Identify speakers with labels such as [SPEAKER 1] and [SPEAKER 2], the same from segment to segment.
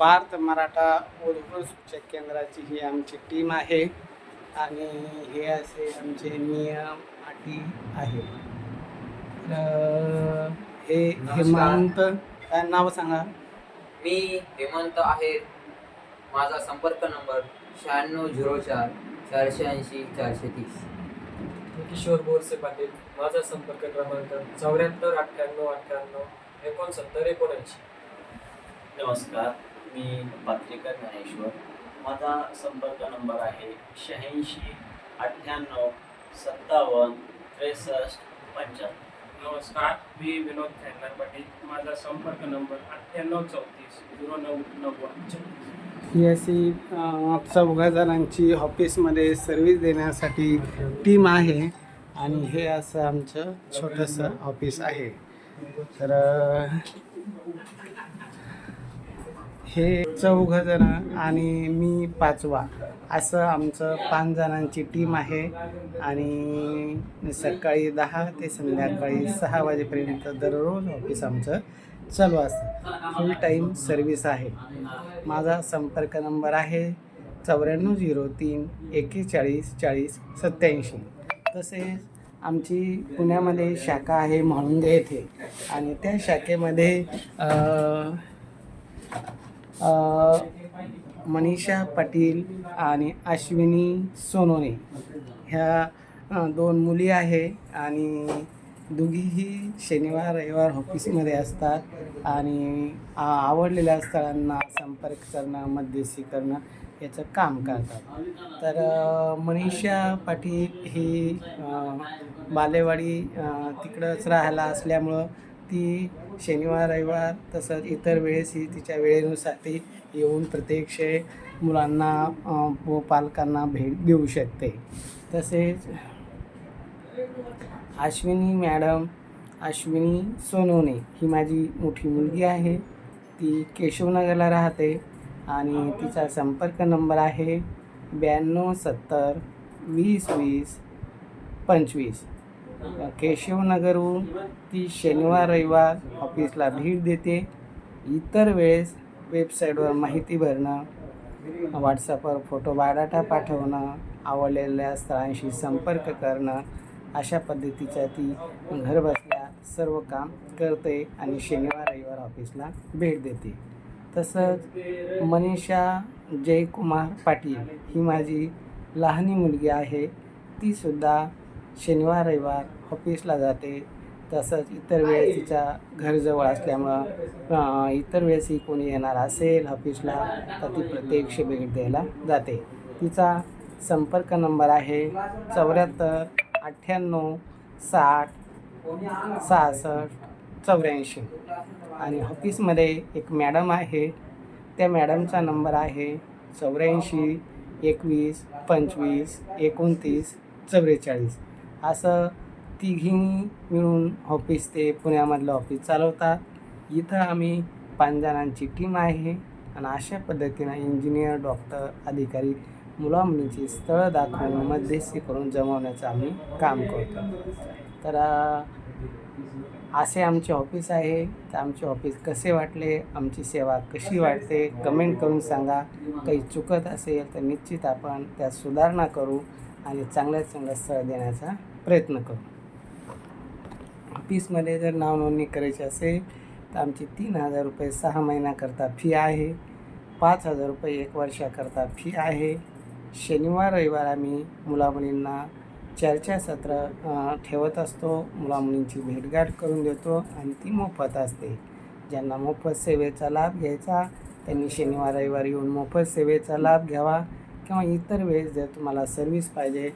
[SPEAKER 1] पार्थ मराठा उर्दू सूचक केंद्राची ही आमची टीम आहे आणि हे असे आमचे नियम अटी आहेत. तर हे हेमंत काय नाव सांगा.
[SPEAKER 2] मी हेमंत आहे. माझा संपर्क नंबर शहाण्णव झिरो चार चारशे ऐंशी चारशे तीस.
[SPEAKER 3] मी किशोर बोरसे पाटील. माझा संपर्क क्रमांक चौऱ्याहत्तर अठ्ठ्याण्णव अठ्ठ्याण्णव एकोणसत्तर एकोणऐंशी.
[SPEAKER 4] नमस्कार. मी पत्रिका ज्ञानेश्वर. माझा संपर्क नंबर आहे शहाऐंशी अठ्ठ्याण्णव सत्तावन्न त्रेसष्ट पंच्याण्णव
[SPEAKER 5] नमस्कार मी विनोद खैरनार पाटील. माझा संपर्क नंबर अठ्ठ्याण्णव चौतीस झिरो नऊ नव्वद छत्तीस.
[SPEAKER 1] ही अशी अं, चौघा जणांची ऑफिसमध्ये सर्व्हिस देण्यासाठी टीम आहे आणि हे असं आमचं छोटंसं ऑफिस आहे. तर हे चौघ जण आणि मी पाचवा. असं आमचं पाच जणांची टीम आहे. आणि सकाळी दहा ते संध्याकाळी सहा वाजेपर्यंत दररोज ऑफिस आमचं चालू असतं. फुल टाईम सर्व्हिस आहे. माझा संपर्क नंबर आहे चौऱ्याण्णव झिरो तीन एक्केचाळीस चाळीस सत्याऐंशी. तसेच आमची पुण्यामध्ये शाखा आहे म्हाळुंगे येथे. आणि त्या शाखेमध्ये मनीषा पाटील आणि अश्विनी सोनोने. ह्या दोन मुली आहे आणि दोघीही शनिवार रविवार ऑफिसमध्ये असतात आणि आ, आवडलेल्या स्थळांना संपर्क करणं मध्यस्थी करणं याचं काम करतात. तर मनीषा पाटील ही बालेवाडी तिकडंच राहायला असल्यामुळं ती शनिवार रविवार तसंच इतर वेळेस ही तिच्या वेळेनुसार ती येऊन प्रत्यक्ष मुलांना व पालकांना भेट देऊ शकते. तसेच अश्विनी मॅडम अश्विनी सोनवणे ही माझी मोठी मुलगी आहे. ती केशवनगरला राहते आणि तिचा संपर्क नंबर आहे ब्याण्णव सत्तर वीस वीस पंचवीस. केशवनगरहून ती शनिवार रविवार ऑफिसला भेट देते. इतर वेळेस वेबसाईटवर माहिती भरणं व्हॉट्सअपवर फोटो बायोडाटा पाठवणं आवडलेल्या स्थळांशी संपर्क करणं अशा पद्धतीच्या ती घरबसल्या सर्व काम करते आणि शनिवार रविवार ऑफिसला भेट देते. तसंच मनीषा जयकुमार पाटील ही माझी लहानी मुलगी आहे. तीसुद्धा शनिवार रविवार ऑफिसला जाते. तसंच इतर वेळेस तिच्या घरजवळ असल्यामुळं इतर इतर वेळेसही कोणी येणार असेल ऑफिसला तर ती प्रत्यक्ष भेट द्यायला जाते. तिचा संपर्क नंबर आहे चौऱ्याहत्तर अठ्ठ्याण्णव साठ सहासष्ट चौऱ्याऐंशी. आणि ऑफिसमध्ये एक मॅडम आहे. त्या मॅडमचा नंबर आहे चौऱ्याऐंशी एकवीस पंचवीस एकोणतीस चव्वेचाळीस. असं तिघींनी मिळून ऑफिस ते पुण्यामधलं ऑफिस चालवतात. इथं आम्ही पाच जणांची टीम आहे आणि अशा पद्धतीनं इंजिनियर डॉक्टर अधिकारी मुलामुलीची स्थळं दाखवून मध्यस्थी करून जमवण्याचं आम्ही काम करतो. तर असे आमचे ऑफिस आहे. तर आमचे ऑफिस कसे वाटले? आमची सेवा कशी वाटते? कमेंट करून सांगा. काही चुकत असेल तर निश्चित आपण त्यात सुधारणा करू. म्हणजे आणि चांगल्यात चांगला स्थळ देण्याचा प्रयत्न करू. ऑफिसमध्ये जर नावनोंदणी करायची असेल तर आमची तीन हजार रुपये सहा महिन्याकरता फी आहे. पाच हजार रुपये एक वर्षाकरता फी आहे. शनिवार रविवार आम्ही मुलामुलींना चर्चासत्र सत्र ठेवत असतो. मुलामुलींची भेटगाठ करून देतो आणि ती मोफत असते. ज्यांना मोफत सेवेचा लाभ घ्यायचा त्यांनी शनिवार रविवार येऊन मोफत सेवेचा लाभ घ्यावा. किंवा इतर वेळेस जर तुम्हाला सर्व्हिस पाहिजे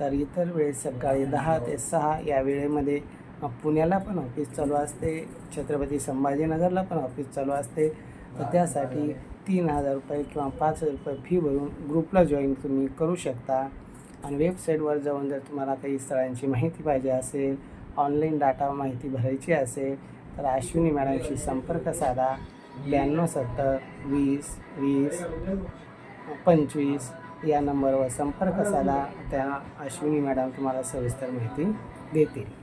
[SPEAKER 1] तर इतर वेळेस सकाळी दहा ते सहा या वेळेमध्ये पुण्याला पण ऑफिस चालू असते छत्रपती संभाजीनगरला पण ऑफिस चालू असते. तर त्यासाठी तीन हजार रुपये किंवा पाच हजार रुपये फी भरून ग्रुपला जॉईन तुम्ही करू शकता. आणि वेबसाईटवर जाऊन जर तुम्हाला काही स्थळांची माहिती पाहिजे असेल ऑनलाईन डाटा माहिती भरायची असेल तर अश्विनी मॅडमशी संपर्क साधा. ब्याण्णव सत्तर वीस वीस पंचवीस या नंबरवर संपर्क साधा. त्या अश्विनी मॅडम तुम्हाला सविस्तर माहिती देतील.